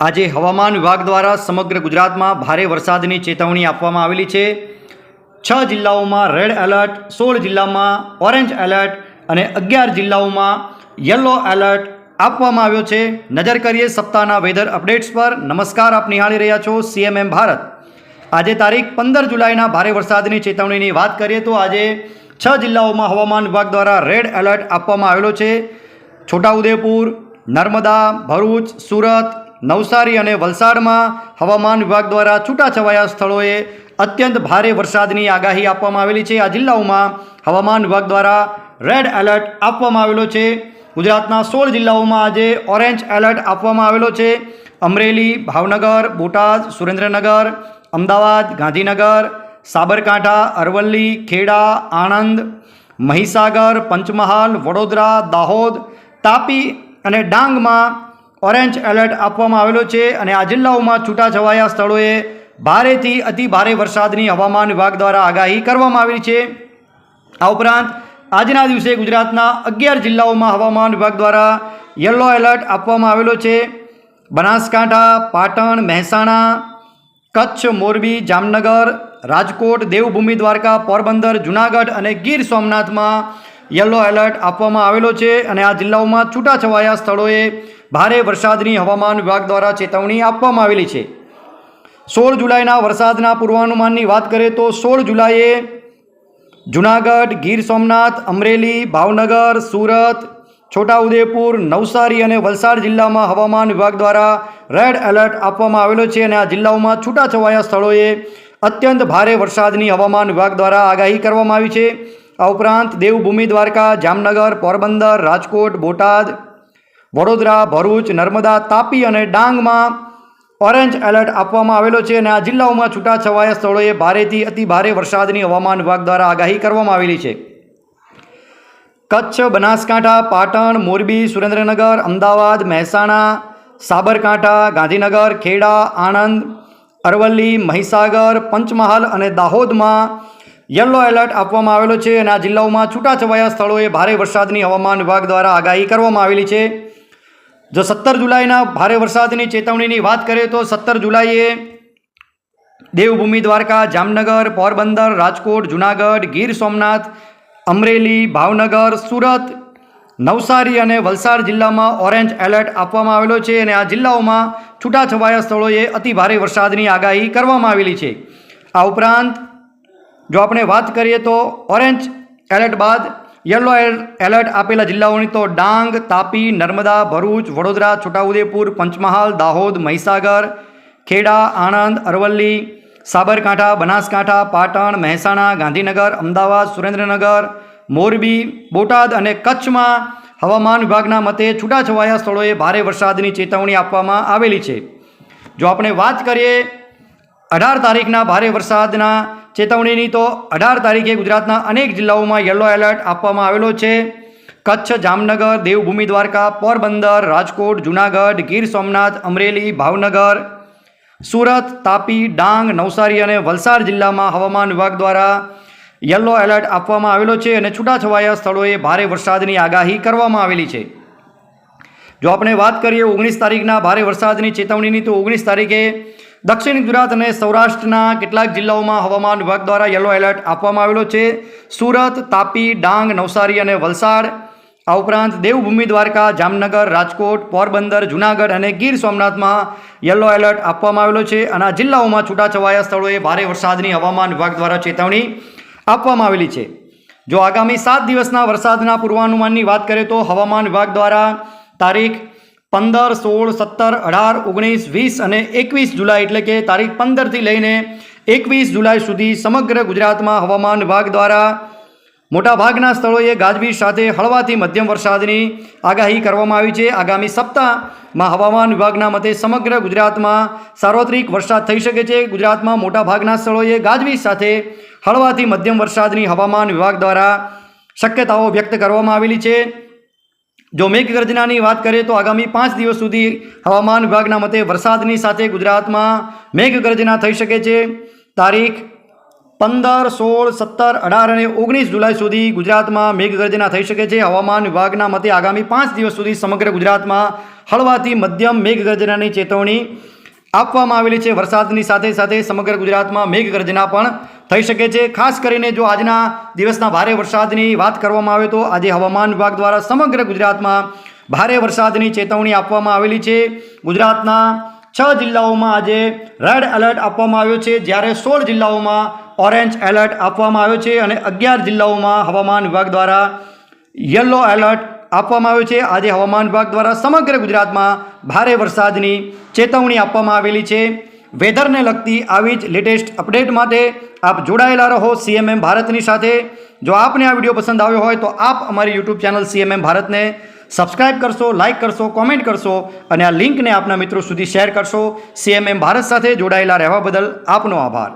આજે હવામાન વિભાગ દ્વારા સમગ્ર ગુજરાતમાં ભારે વરસાદની ચેતવણી આપવામાં આવેલી છે. છ જિલ્લાઓમાં રેડ એલર્ટ, સોળ જિલ્લામાં ઓરેન્જ એલર્ટ અને અગિયાર જિલ્લાઓમાં યલો એલર્ટ આપવામાં આવ્યો છે. નજર કરીએ સપ્તાહના વેધર અપડેટ્સ પર. નમસ્કાર, આપ નિહાળી રહ્યા છો સીએમએમ ભારત. આજે તારીખ પંદર જુલાઈના ભારે વરસાદની ચેતવણીની વાત કરીએ તો આજે છ જિલ્લાઓમાં હવામાન વિભાગ દ્વારા રેડ એલર્ટ આપવામાં આવેલો છે. છોટાઉદેપુર, નર્મદા, ભરૂચ, સુરત નવસારી અને વલસાડમાં હવામાન વિભાગ દ્વારા છૂટાછવાયા સ્થળોએ અત્યંત ભારે વરસાદની આગાહી આપવામાં આવેલી છે. આ જિલ્લાઓમાં હવામાન વિભાગ દ્વારા રેડ એલર્ટ આપવામાં આવેલો છે. ગુજરાતના સોળ જિલ્લાઓમાં આજે ઓરેન્જ એલર્ટ આપવામાં આવેલો છે. અમરેલી, ભાવનગર, બોટાદ, સુરેન્દ્રનગર, અમદાવાદ, ગાંધીનગર, સાબરકાંઠા, અરવલ્લી, ખેડા, આણંદ, મહીસાગર, પંચમહાલ, વડોદરા, દાહોદ, તાપી અને ડાંગમાં ઓરેન્જ એલર્ટ આપવામાં આવેલો છે અને આ જિલ્લાઓમાં છૂટાછવાયા સ્થળોએ ભારેથી અતિ ભારે વરસાદની હવામાન વિભાગ દ્વારા આગાહી કરવામાં આવી છે. આ ઉપરાંત, આજના દિવસે ગુજરાતના અગિયાર જિલ્લાઓમાં હવામાન વિભાગ દ્વારા યલો એલર્ટ આપવામાં આવેલો છે. બનાસકાંઠા, પાટણ, મહેસાણા, કચ્છ, મોરબી, જામનગર, રાજકોટ, દેવભૂમિ, દ્વારકા, પોરબંદર, જુનાગઢ અને ગીર સોમનાથમાં યલો એલર્ટ આપવામાં આવેલો છે અને આ જિલ્લાઓમાં છૂટાછવાયા સ્થળોએ ભારે વરસાદની હવામાન વિભાગ દ્વારા ચેતવણી આપવામાં આવેલી છે. સોળ જુલાઈના વરસાદના પૂર્વાનુમાનની વાત કરીએ તો સોળ જુલાઈએ જુનાગઢ, ગીર સોમનાથ, અમરેલી, ભાવનગર, સુરત, છોટાઉદેપુર, નવસારી અને વલસાડ જિલ્લામાં હવામાન વિભાગ દ્વારા રેડ એલર્ટ આપવામાં આવેલો છે અને આ જિલ્લાઓમાં છૂટાછવાયા સ્થળોએ અત્યંત ભારે વરસાદની હવામાન વિભાગ દ્વારા આગાહી કરવામાં આવી છે. આ ઉપરાંત દેવભૂમિ દ્વારકા, જામનગર, પોરબંદર, રાજકોટ, બોટાદ, વડોદરા, ભરૂચ, નર્મદા, તાપી અને ડાંગમાં ઓરેન્જ એલર્ટ આપવામાં આવેલો છે અને આ જિલ્લાઓમાં છૂટાછવાયા સ્થળોએ ભારેથી અતિ ભારે વરસાદની હવામાન વિભાગ દ્વારા આગાહી કરવામાં આવેલી છે. કચ્છ, બનાસકાંઠા, પાટણ, મોરબી, સુરેન્દ્રનગર, અમદાવાદ, મહેસાણા, સાબરકાંઠા, ગાંધીનગર, ખેડા, આણંદ, અરવલ્લી, મહીસાગર, પંચમહાલ અને દાહોદમાં યલો એલર્ટ આપવામાં આવેલો છે અને આ જિલ્લાઓમાં છૂટાછવાયા સ્થળોએ ભારે વરસાદની હવામાન વિભાગ દ્વારા આગાહી કરવામાં આવેલી છે. જો સત્તર જુલાઈના ભારે વરસાદની ચેતવણીની વાત કરીએ તો સત્તર જુલાઈએ દેવભૂમિ દ્વારકા, જામનગર, પોરબંદર, રાજકોટ, જુનાગઢ, ગીર સોમનાથ, અમરેલી, ભાવનગર, સુરત, નવસારી અને વલસાડ જિલ્લામાં ઓરેન્જ એલર્ટ આપવામાં આવેલો છે અને આ જિલ્લાઓમાં છૂટાછવાયા સ્થળોએ અતિ ભારે વરસાદની આગાહી કરવામાં આવેલી છે. આ ઉપરાંત જો આપણે વાત કરીએ તો ઓરેન્જ એલર્ટ બાદ યલો એલર્ટ આપેલા જિલ્લાઓની તો ડાંગ, તાપી, નર્મદા, ભરૂચ, વડોદરા, છોટાઉદેપુર, પંચમહાલ, દાહોદ, મહીસાગર, ખેડા, આણંદ, અરવલ્લી, સાબરકાંઠા, બનાસકાંઠા, પાટણ, મહેસાણા, ગાંધીનગર, અમદાવાદ, સુરેન્દ્રનગર, મોરબી, બોટાદ અને કચ્છમાં હવામાન વિભાગના મતે છૂટાછવાયા સ્થળોએ ભારે વરસાદની ચેતવણી આપવામાં આવેલી છે. જો આપણે વાત કરીએ અઢાર તારીખના ભારે વરસાદના ચેતવણીની તો અઢાર તારીખે ગુજરાતના અનેક જિલ્લાઓમાં યલો એલર્ટ આપવામાં આવેલો છે. કચ્છ, જામનગર, દેવભૂમિ દ્વારકા, પોરબંદર, રાજકોટ, જુનાગઢ, ગીર સોમનાથ, અમરેલી, ભાવનગર, સુરત, તાપી, ડાંગ, નવસારી અને વલસાડ જિલ્લામાં હવામાન વિભાગ દ્વારા યલો એલર્ટ આપવામાં આવેલો છે અને છૂટાછવાયા સ્થળોએ ભારે વરસાદની આગાહી કરવામાં આવેલી છે. જો આપણે વાત કરીએ ઓગણીસ તારીખના ભારે વરસાદની ચેતવણીની, તો ઓગણીસ તારીખે દક્ષિણ ગુજરાત અને સૌરાષ્ટ્રના કેટલાક જિલ્લાઓમાં હવામાન વિભાગ દ્વારા યલો એલર્ટ આપવામાં આવેલો છે. સુરત, તાપી, ડાંગ, નવસારી અને વલસાડ. આ ઉપરાંત દેવભૂમિ, દ્વારકા, જામનગર, રાજકોટ, પોરબંદર, જુનાગઢ અને ગીર સોમનાથમાં યલો એલર્ટ આપવામાં આવેલો છે અને આ જિલ્લાઓમાં છૂટાછવાયા સ્થળોએ ભારે વરસાદની હવામાન વિભાગ દ્વારા ચેતવણી આપવામાં આવેલી છે. જો આગામી સાત દિવસના વરસાદના પૂર્વાનુમાનની વાત કરીએ તો હવામાન વિભાગ દ્વારા તારીખ પંદર, સોળ, સત્તર, અઢાર, ઓગણીસ, વીસ અને એકવીસ જુલાઈ એટલે કે તારીખ પંદરથી લઈને એકવીસ જુલાઈ સુધી સમગ્ર ગુજરાતમાં હવામાન વિભાગ દ્વારા મોટાભાગના સ્થળોએ ગાજવીજ સાથે હળવાથી મધ્યમ વરસાદની આગાહી કરવામાં આવી છે. આગામી સપ્તાહમાં હવામાન વિભાગના મતે સમગ્ર ગુજરાતમાં સાર્વત્રિક વરસાદ થઈ શકે છે. ગુજરાતમાં મોટાભાગના સ્થળોએ ગાજવીજ સાથે હળવાથી મધ્યમ વરસાદની હવામાન વિભાગ દ્વારા શક્યતાઓ વ્યક્ત કરવામાં આવેલી છે. જો મેઘગર્જનાની વાત કરીએ તો આગામી પાંચ દિવસ સુધી હવામાન વિભાગના મતે વરસાદની સાથે ગુજરાતમાં મેઘગર્જના થઈ શકે છે. તારીખ પંદર, સોળ, સત્તર, અઢાર અને ઓગણીસ જુલાઈ સુધી ગુજરાતમાં મેઘગર્જના થઈ શકે છે. હવામાન વિભાગના મતે આગામી પાંચ દિવસ સુધી સમગ્ર ગુજરાતમાં હળવાથી મધ્યમ મેઘગર્જનાની ચેતવણી આપવામાં આવેલી છે. વરસાદની સાથે સાથે સમગ્ર ગુજરાતમાં મેઘગર્જના પણ થઈ શકે છે. ખાસ કરીને જો આજના દિવસના ભારે વરસાદની વાત કરવામાં આવે તો આજે હવામાન વિભાગ દ્વારા સમગ્ર ગુજરાતમાં ભારે વરસાદની ચેતવણી આપવામાં આવેલી છે. ગુજરાતના છ જિલ્લાઓમાં આજે રેડ એલર્ટ આપવામાં આવ્યો છે. જ્યારે સોળ જિલ્લાઓમાં ઓરેન્જ એલર્ટ આપવામાં આવ્યો છે અને અગિયાર જિલ્લાઓમાં હવામાન વિભાગ દ્વારા યલો એલર્ટ આપવામાં આવ્યો છે. આજે હવામાન વિભાગ દ્વારા સમગ્ર ગુજરાતમાં ભારે વરસાદની ચેતવણી આપવામાં આવેલી છે. વેધરને લગતી આવી જ લેટેસ્ટ અપડેટ માટે આપ જોડાયેલા રહો સીએમએમ ભારતની સાથે. જો આપને આ વીડિયો પસંદ આવ્યો હોય તો આપ અમારી યુટ્યુબ ચેનલ સીએમએમ ભારતને સબસ્ક્રાઇબ કરશો લાઇક કરશો કોમેન્ટ કરશો અને આ લિંકને આપના મિત્રો સુધી શેર કરશો. સીએમએમ ભારત સાથે જોડાયેલા રહેવા બદલ આપનો આભાર.